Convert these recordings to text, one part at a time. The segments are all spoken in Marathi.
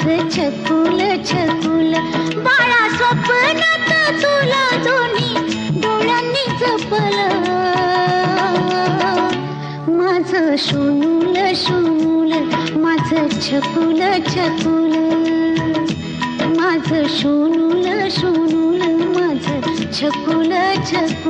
माझ छकुल छकुल. बाळा स्वप्नात तुला दोन्ही डोळ्यांनी जपल. माझ शोनूल शोनूल माझ छकुल छकुल. माझ शोनूल शोनूल माझ छकुल छकुल.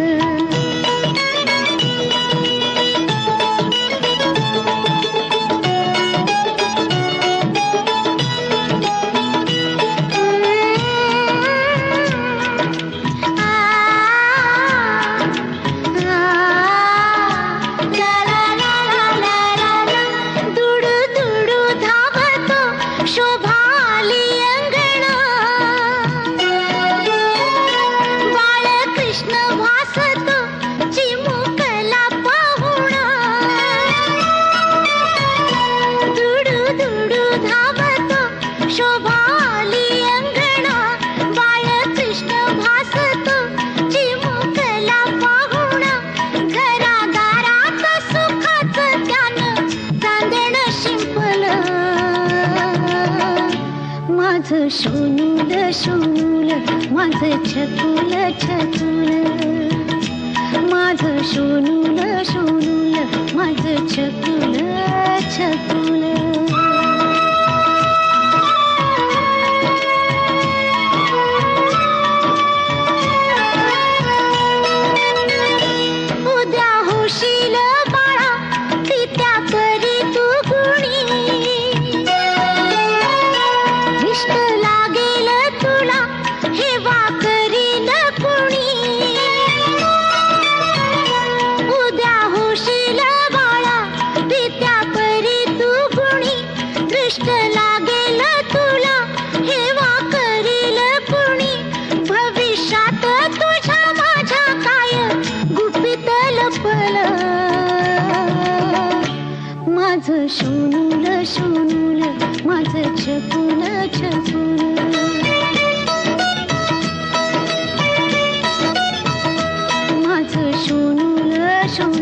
शूनुल शूनुल माझं छतुल छतुल माझं शूनुल शूनुल माझं छतुल झोपला माझ शोनूल शोनूल माझ छपुल छपुल माझ शोनूल शोनूल